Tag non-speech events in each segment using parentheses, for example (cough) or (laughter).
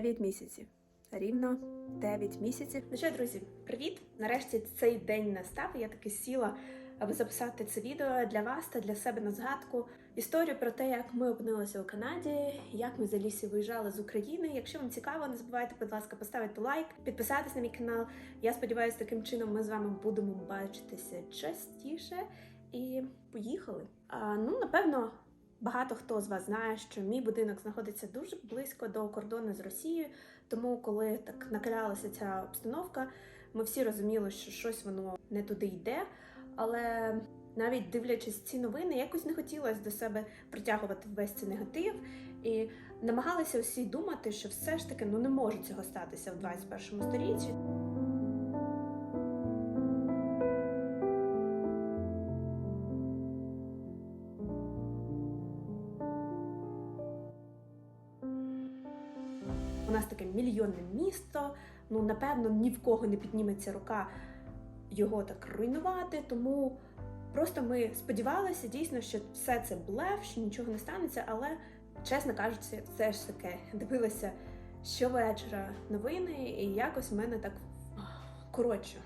9 місяців. Рівно 9 місяців. Ну що, друзі, привіт! Нарешті цей день настав. Я таки сіла, аби записати це відео для вас та для себе на згадку. Історію про те, як ми опинилися у Канаді, як ми за лісі виїжджали з України. Якщо вам цікаво, не забувайте, будь ласка, поставити лайк, підписатись на мій канал. Я сподіваюся, таким чином ми з вами будемо бачитися частіше. І поїхали. А, ну, напевно, багато хто з вас знає, що мій будинок знаходиться дуже близько до кордону з Росією. Тому, коли так накалялася ця обстановка, ми всі розуміли, що щось воно не туди йде. Але навіть дивлячись ці новини, якось не хотілося до себе притягувати весь цей негатив і намагалися усі думати, що все ж таки ну не може цього статися в 21 столітті. Ну напевно, ні в кого не підніметься рука його так руйнувати. Тому просто ми сподівалися дійсно, що все це блеф, що нічого не станеться. Але, чесно кажучи, все ж таки дивилася щовечора новини, і якось в мене так коротше.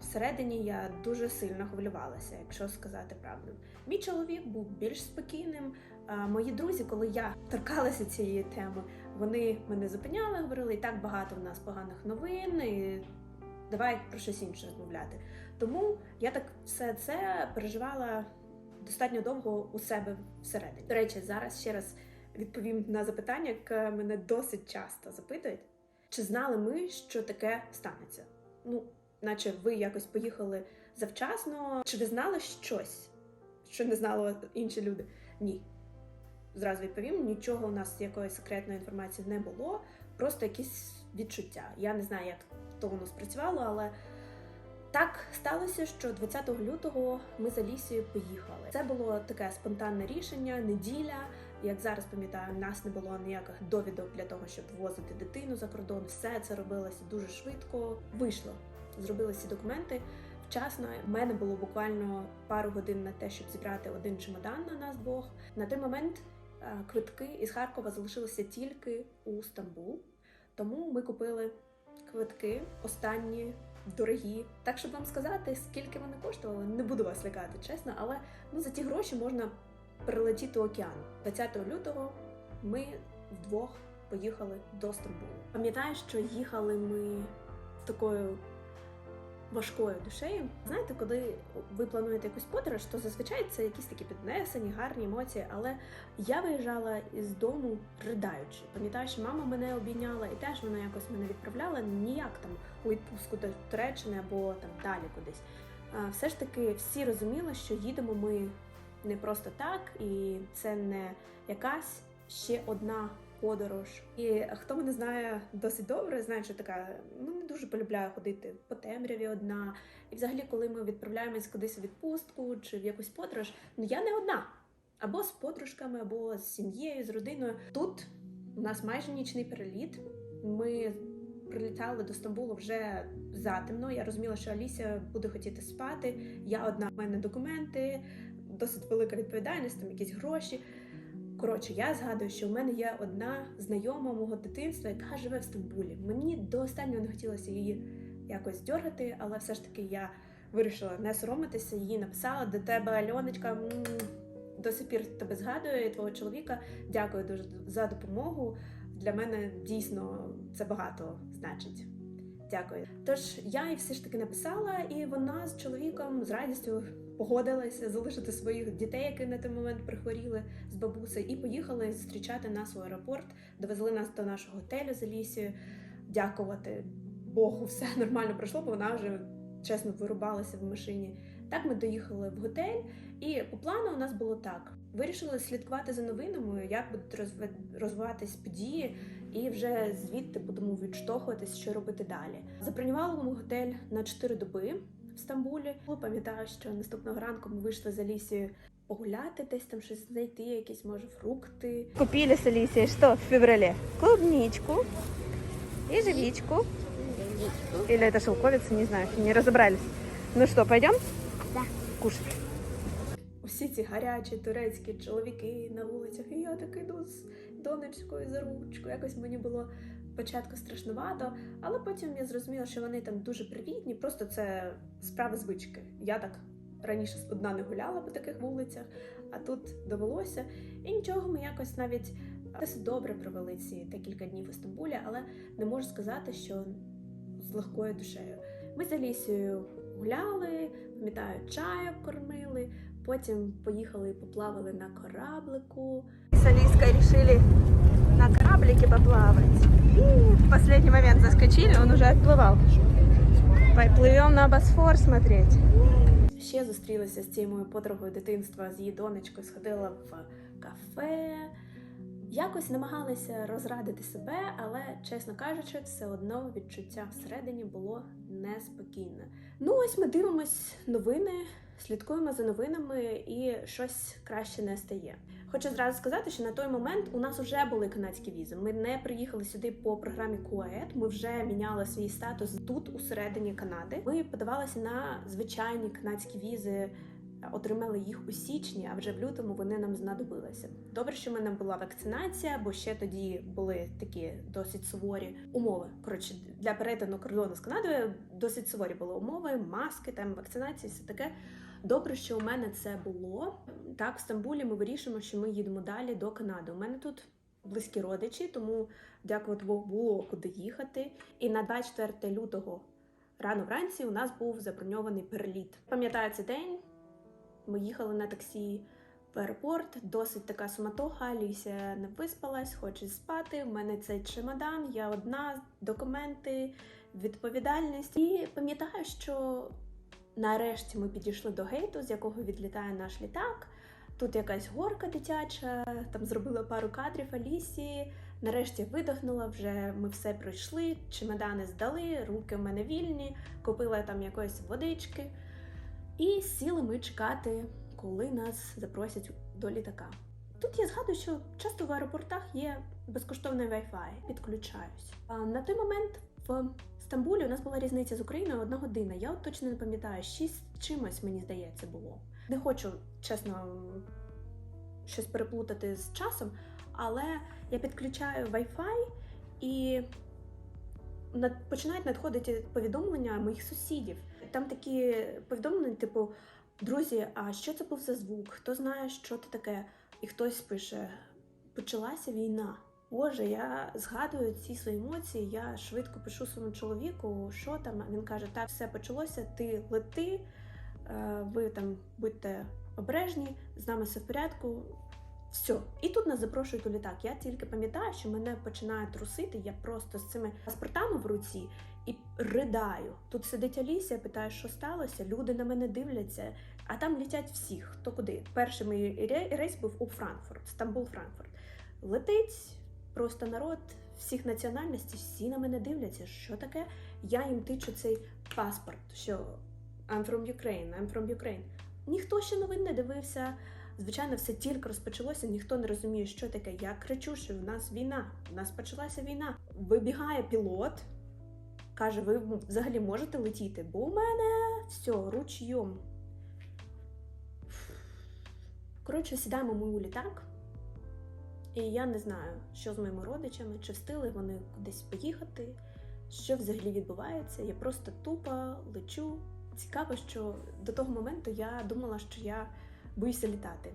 Всередині я дуже сильно хвилювалася, якщо сказати правду. Мій чоловік був більш спокійним. Мої друзі, коли я торкалася цієї теми, вони мене зупиняли, говорили, і так багато в нас поганих новин, і давай про щось інше розмовляти. Тому я так все це переживала достатньо довго у себе всередині. До речі, зараз ще раз відповім на запитання, яке мене досить часто запитують: чи знали ми, що таке станеться? Ну, наче ви якось поїхали завчасно, чи ви знали щось, що не знали інші люди? Ні. Зразу відповім, нічого у нас якоїсь секретної інформації не було, просто якісь відчуття. Я не знаю, як то воно спрацювало, але так сталося, що 20 лютого ми за лісію поїхали. Це було таке спонтанне рішення, неділя. Як зараз пам'ятаю, у нас не було ніяких довідок для того, щоб возити дитину за кордон. Все це робилося дуже швидко. Вийшло, зробили всі документи. Вчасно У мене було буквально пару годин на те, щоб зібрати один чемодан на нас двох. На той момент квитки із Харкова залишилися тільки у Стамбул. Тому ми купили квитки останні дорогі. Так щоб вам сказати, скільки вони коштували, не буду вас лякати, чесно, але ну за ті гроші можна перелетіти океан. 20 лютого ми вдвох поїхали до Стамбулу. Пам'ятаю, що їхали ми такою важкою душею. Знаєте, коли ви плануєте якусь подорож, то зазвичай це якісь такі піднесені, гарні емоції. Але я виїжджала із дому ридаючи. Пам'ятаю, що мама мене обійняла, і теж вона якось мене відправляла ніяк там у відпустку до Туреччини або там далі кудись. Все ж таки всі розуміли, що їдемо ми не просто так, і це не якась ще одна подорож. І хто мене знає досить добре, знає, що така ну не дуже полюбляю ходити по темряві одна. І взагалі, коли ми відправляємось кудись у відпустку чи в якусь подорож, ну я не одна. Або з подружками, або з сім'єю, з родиною. Тут у нас майже нічний переліт. Ми прилітали до Стамбулу вже затемно. Я розуміла, що Алісія буде хотіти спати. Я одна в мене документи, досить велика відповідальність, там якісь гроші. Коротше, я згадую, що в мене є одна знайома мого дитинства, яка живе в Стамбулі. Мені до останнього не хотілося її якось дергати, але все ж таки я вирішила не соромитися, її написала до тебе, Альоночка. м, До сих пір тебе згадую і твого чоловіка. Дякую дуже за допомогу. Для мене дійсно це багато значить. Дякую. Тож я їй все ж таки написала, і вона з чоловіком з радістю погодилася залишити своїх дітей, які на той момент прихворіли з бабусею, і поїхали зустрічати нас у аеропорт. Довезли нас до нашого готелю з Алісією. Дякувати Богу, (laughs) все нормально пройшло, бо вона вже чесно вирубалася в машині. Так ми доїхали в готель, і по плану у нас було так: вирішили слідкувати за новинами, як будуть розвиватись події, і вже звідти будемо відштовхуватись, що робити далі. Забронювали ми готель на 4 доби в Стамбулі. Пам'ятаю, що наступного ранку ми вийшли з Алісією погуляти, десь там щось знайти, якісь може фрукти. Купили с Алисией что в феврале? Клубничку, ежевичку. Или это шелковица, не знаю, не разобрались. Ну что, пойдем? Да. Кушать. Усі ці гарячі турецькі чоловіки на вулицях, і я так іду з донечкою за ручку. Якось мені було спочатку страшнувато, але потім я зрозуміла, що вони там дуже привітні, просто це справа звички. Я так раніше одна не гуляла по таких вулицях, а тут довелося. І нічого, ми якось навіть досить добре провели ці декілька днів у Стамбулі, але не можу сказати, що з легкою душею. Ми з Алісією гуляли, пам'ятаю, чаю кормили, потім поїхали і поплавали на кораблику. С Алиской решили на кораблике поплавать. И в последний момент заскочили, он уже отплывал. Поплывем на Босфор смотреть. Ще зустрілася з цією моєю подругою дитинства, з її донечкою, сходила в кафе. Якось намагалася розрадити себе, але, чесно кажучи, все одно відчуття всередині було неспокійне. Ну, ось ми дивимось новини, слідкуємо за новинами і щось краще не стає. Хочу зразу сказати, що на той момент у нас вже були канадські візи. Ми не приїхали сюди по програмі КУАЕД. Ми вже міняли свій статус тут, усередині Канади. Ми подавалися на звичайні канадські візи. Отримали їх у січні, а вже в лютому вони нам знадобилися. Добре, що в мене була вакцинація, бо ще тоді були такі досить суворі умови. Коротше, для перетину кордону з Канадою досить суворі були умови, маски, там вакцинації, все таке. Добре, що у мене це було. Так, в Стамбулі ми вирішимо, що ми їдемо далі до Канади. У мене тут близькі родичі, тому дякувати Богу, було куди їхати. І на 24 лютого рано вранці у нас був заброньований переліт. Пам'ятаю цей день. Ми їхали на таксі в аеропорт, досить така суматоха, Алісія не виспалась, хоче спати. У мене цей чемодан, я одна, документи, відповідальність. І пам'ятаю, що нарешті ми підійшли до гейту, з якого відлітає наш літак. Тут якась горка дитяча, там зробила пару кадрів Алісії. Нарешті видохнула, вже ми все пройшли, чемодани здали, руки в мене вільні, купила там якоїсь водички. І сіли ми чекати, коли нас запросять до літака. Тут я згадую, що часто в аеропортах є безкоштовний Wi-Fi, підключаюсь. А на той момент в Стамбулі у нас була різниця з Україною одна година. Я от точно не пам'ятаю, шість чимось, мені здається, було. Не хочу, чесно, щось переплутати з часом, але я підключаю Wi-Fi і над- починають надходити повідомлення моїх сусідів. Там такі повідомлення, типу, друзі, а що це був за звук? Хто знає, що це таке? І хтось пише: почалася війна. Боже, я згадую ці свої емоції. Я швидко пишу своєму чоловіку, що там. Він каже: так, все почалося, ти лети, е, ви там будьте обережні, з нами все в порядку. Все. І тут нас запрошують у літак. Я тільки пам'ятаю, що мене починає трусити. Я просто з цими паспортами в руці і ридаю. Тут сидить Алісія, питає, що сталося. Люди на мене дивляться, а там літять всі, хто куди. Перший мій рейс був у Франкфурт, Стамбул, Франкфурт. Летить просто народ всіх національностей, всі на мене дивляться. Що таке? Я їм тичу цей паспорт, що I'm from Ukraine, I'm from Ukraine. Ніхто ще новин не дивився. Звичайно, все тільки розпочалося, ніхто не розуміє, що таке. Я кричу, що в нас війна, в нас почалася війна. Вибігає пілот, каже: ви взагалі можете летіти? Бо у мене все, ручйом. Коротше, сідаємо ми у літак, і я не знаю, що з моїми родичами, чи встигли вони кудись поїхати, що взагалі відбувається. Я просто тупо лечу. Цікаво, що до того моменту я думала, що я боюся літати.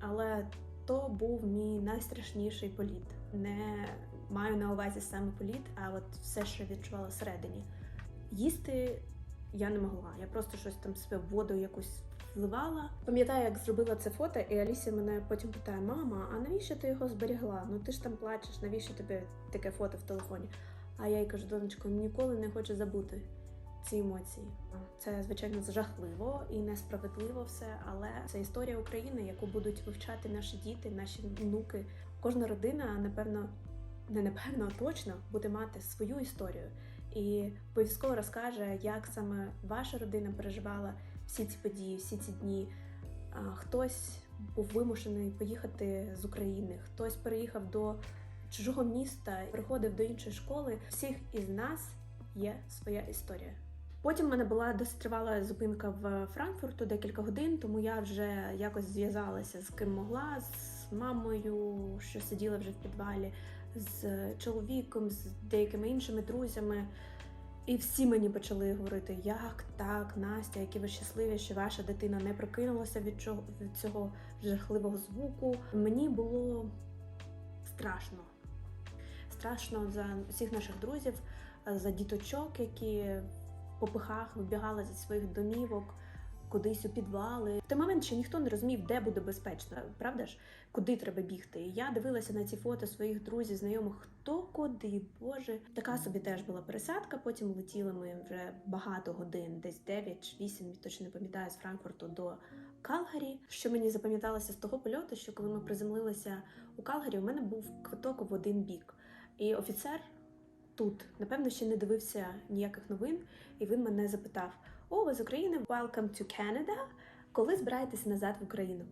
Але то був мій найстрашніший політ. Не маю на увазі саме політ, а от все, що відчувала всередині. Їсти я не могла. Я просто щось там себе в воду якусь вливала. Пам'ятаю, як зробила це фото, і Алісія мене потім питає: Мама, а навіщо ти його зберігла? Ну ти ж там плачеш, навіщо тобі таке фото в телефоні? А я їй кажу, донечко, ніколи не хочу забути ці емоції. Це звичайно жахливо і несправедливо все, але це історія України, яку будуть вивчати наші діти, наші внуки. Кожна родина, напевно, не напевно, а точно буде мати свою історію і обов'язково розкаже, як саме ваша родина переживала всі ці події, всі ці дні. Хтось був вимушений поїхати з України, хтось переїхав до чужого міста, приходив до іншої школи. Всіх із нас є своя історія. Потім в мене була досить тривала зупинка в Франкфурту декілька годин, тому я вже якось зв'язалася з ким могла, з мамою, що сиділа вже в підвалі, з чоловіком, з деякими іншими друзями. І всі мені почали говорити, як так, Настя, які ви щасливі, що ваша дитина не прокинулася від чого від цього жахливого звуку. Мені було страшно. Страшно за всіх наших друзів, за діточок, які в попихах вибігали зі своїх домівок кудись у підвали. В той момент ще ніхто не розумів, де буде безпечно, правда ж, куди треба бігти. Я дивилася на ці фото своїх друзів, знайомих, хто куди, боже. Така собі теж була пересадка. Потім летіли ми вже багато годин, десь 9 чи 8, точно не пам'ятаю, з Франкфурту до Калгарі. Що мені запам'яталося з того польоту, що коли ми приземлилися у Калгарі, у мене був квиток в один бік. І офіцер тут, напевно, ще не дивився ніяких новин, і він мене запитав: О, ви з України? Welcome to Canada. Коли збираєтесь назад в Україну?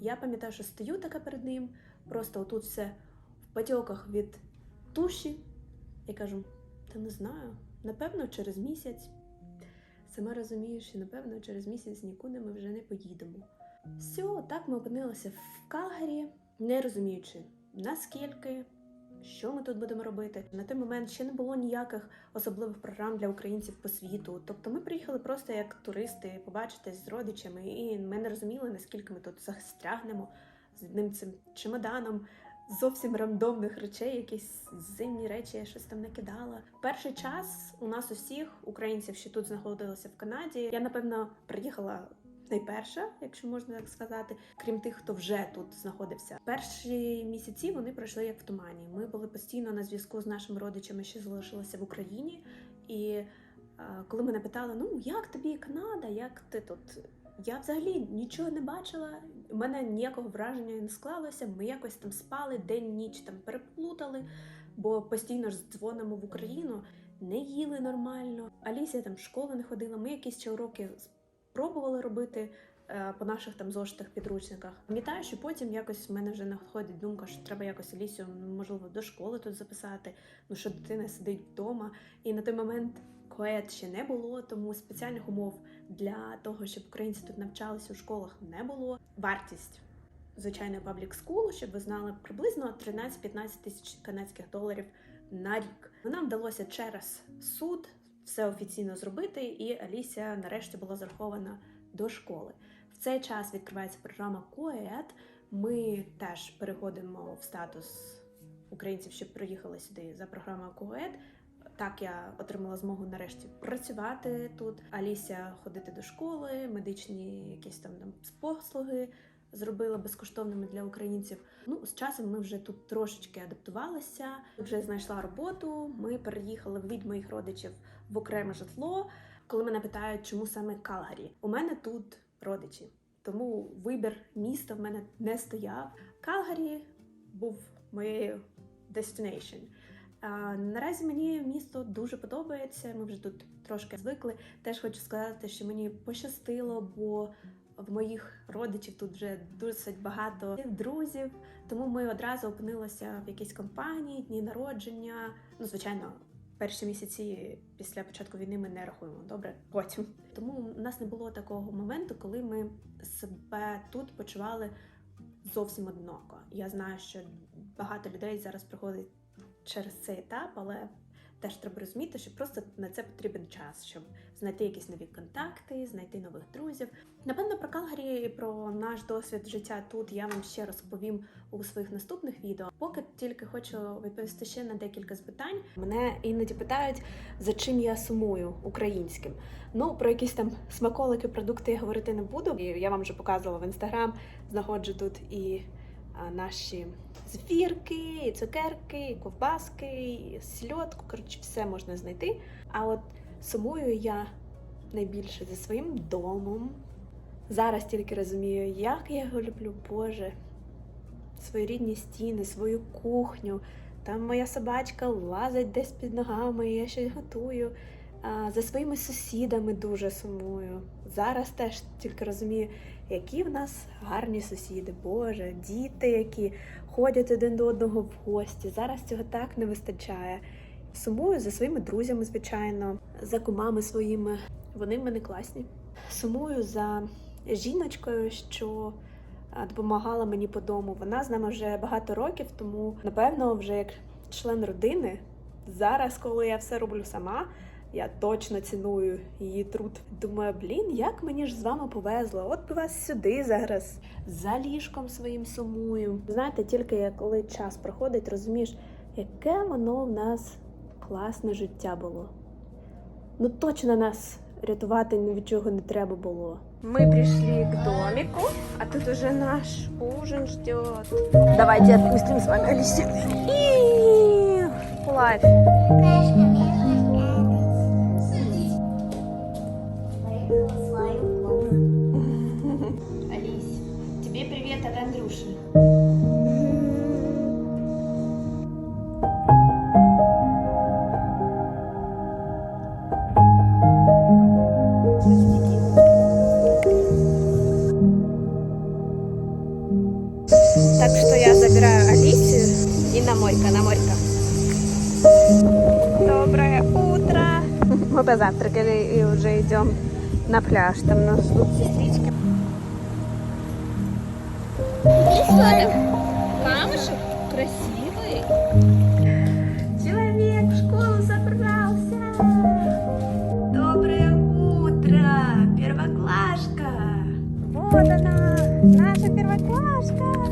Я пам'ятаю, що стою така перед ним, просто отут все в потьоках від туші. Я кажу: та не знаю, напевно, через місяць. Сама розумієш, що напевно через місяць нікуди ми вже не поїдемо. Все, так ми опинилися в Калгарі, не розуміючи, наскільки, що ми тут будемо робити. На той момент ще не було ніяких особливих програм для українців по світу. Тобто ми приїхали просто як туристи побачитись з родичами, і ми не розуміли, наскільки ми тут застрягнемо з одним цим чемоданом. Зовсім рандомних речей, якісь зимні речі, я щось там накидала. Перший час у нас усіх українців, що тут знаходилися в Канаді, я напевно приїхала найперша, якщо можна так сказати, крім тих, хто вже тут знаходився. Перші місяці вони пройшли як в тумані. Ми були постійно на зв'язку з нашими родичами, що залишилися в Україні. І е, коли мене питали, ну як тобі Канада, як ти тут? Я взагалі нічого не бачила. У мене ніякого враження не склалося. Ми якось там спали день, ніч там переплутали, бо постійно ж дзвонимо в Україну, не їли нормально. Алісія там в школу не ходила. Ми якісь ще уроки спробували робити е, по наших там зошитах, підручниках. Пам'ятаю, що потім якось в мене вже находить думка, що треба якось Алісію, можливо, до школи тут записати. Ну що дитина сидить вдома. І на той момент коет ще не було, тому спеціальних умов для того, щоб українці тут навчалися у школах, не було. Вартість звичайної паблік скул, щоб ви знали, приблизно 13-15 тисяч канадських доларів на рік. Нам вдалося через суд все офіційно зробити, і Алісія нарешті була зарахована до школи. В цей час відкривається програма КОЕД. Ми теж переходимо в статус українців, що приїхали сюди за програмою КОЕД. Так я отримала змогу нарешті працювати тут. Алісія ходити до школи, медичні якісь там, там послуги зробила безкоштовними для українців. Ну, з часом ми вже тут трошечки адаптувалися. Вже знайшла роботу. Ми переїхали від моїх родичів в окреме житло. Коли мене питають, чому саме Калгарі, у мене тут родичі, тому вибір міста в мене не стояв. Калгарі був моєю destination. Наразі мені місто дуже подобається. Ми вже тут трошки звикли. Теж хочу сказати, що мені пощастило, бо в моїх родичів тут вже досить багато друзів. Тому ми одразу опинилися в якійсь компанії, дні народження. Ну, звичайно, перші місяці після початку війни ми не рахуємо добре. Потім тому у нас не було такого моменту, коли ми себе тут почували зовсім одиноко. Я знаю, що багато людей зараз проходить через цей етап, але теж треба розуміти, що просто на це потрібен час, щоб знайти якісь нові контакти, знайти нових друзів. Напевно, про Калгарі і про наш досвід життя тут я вам ще розповім у своїх наступних відео. Поки тільки хочу відповісти ще на декілька запитань. Мене іноді питають, за чим я сумую українським. Ну про якісь там смаколики, продукти я говорити не буду. Я вам вже показувала в інстаграм. Знаходжу тут і наші зефірки, і цукерки, і ковбаски, і сільотку. Коротше, все можна знайти. А от сумую я найбільше за своїм домом. Зараз тільки розумію, як я його люблю, Боже. Свої рідні стіни, свою кухню. Там моя собачка лазить десь під ногами, я щось готую. За своїми сусідами дуже сумую. Зараз теж тільки розумію, які в нас гарні сусіди, Боже, діти, які ходять один до одного в гості. Зараз цього так не вистачає. Сумую за своїми друзями, звичайно, за кумами своїми. Вони в мене класні. Сумую за жіночкою, що допомагала мені по дому. Вона з нами вже багато років, тому напевно, вже як член родини. Зараз, коли я все роблю сама, я точно ціную її труд. Думаю, блін, як мені ж з вами повезло. От би вас сюди зараз за ліжком своїм сумую. Знаєте, тільки я коли час проходить, розумієш, яке воно в нас класне життя було. Ну точно нас рятувати ні від чого не треба було. Мы пришли к домику, а тут уже наш ужин ждет. Давайте отпустим с вами Алисию. И Андрюши. Так что я забираю Алисию и на мойка, на мойка. Доброе утро. (laughs) Мы позавтракали и уже идем на пляж. Там нас ждут Камушек красивый. Человек в школу собрался. Доброе утро, первоклашка! Вот она, наша первоклашка.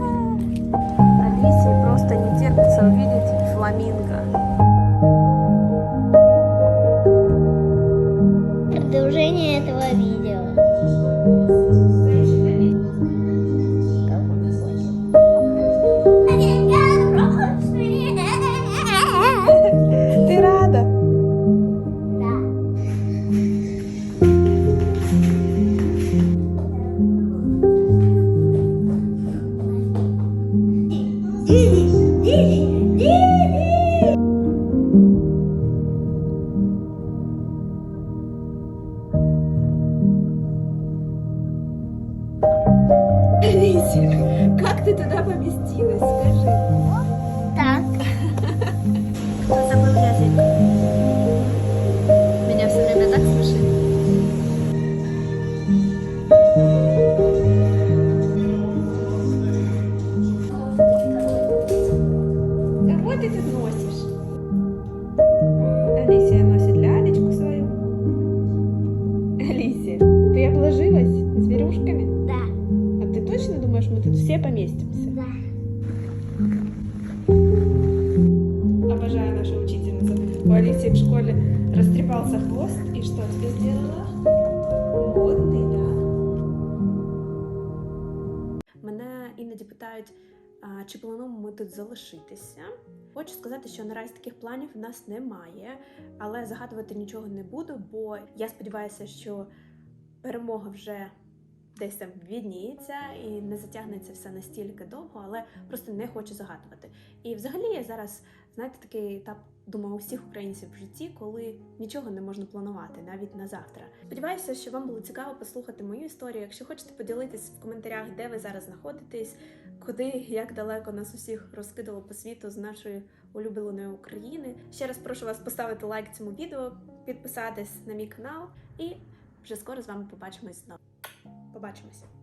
Кого ты тут носишь? Алисия носит лялечку свою. Алисия, ты обложилась зверюшками? да, А ты точно думаешь, мы тут все поместимся? да. Обожаю нашу учительницу. У Алисии в школе растрепался хвост. И что тебе сделала? Чи плануємо ми тут залишитися. Хочу сказати, що наразі таких планів в нас немає, але загадувати нічого не буду, бо я сподіваюся, що перемога вже десь там відніється і не затягнеться все настільки довго, але просто не хочу загадувати. І взагалі я зараз, знаєте, такий етап думаю, у всіх українців в житті, коли нічого не можна планувати, навіть на завтра. Сподіваюся, що вам було цікаво послухати мою історію. Якщо хочете поділитись в коментарях, де ви зараз знаходитесь, куди як далеко нас усіх розкидало по світу з нашої улюбленої України. Ще раз прошу вас поставити лайк цьому відео, підписатись на мій канал і вже скоро з вами побачимось знову. Побачимось!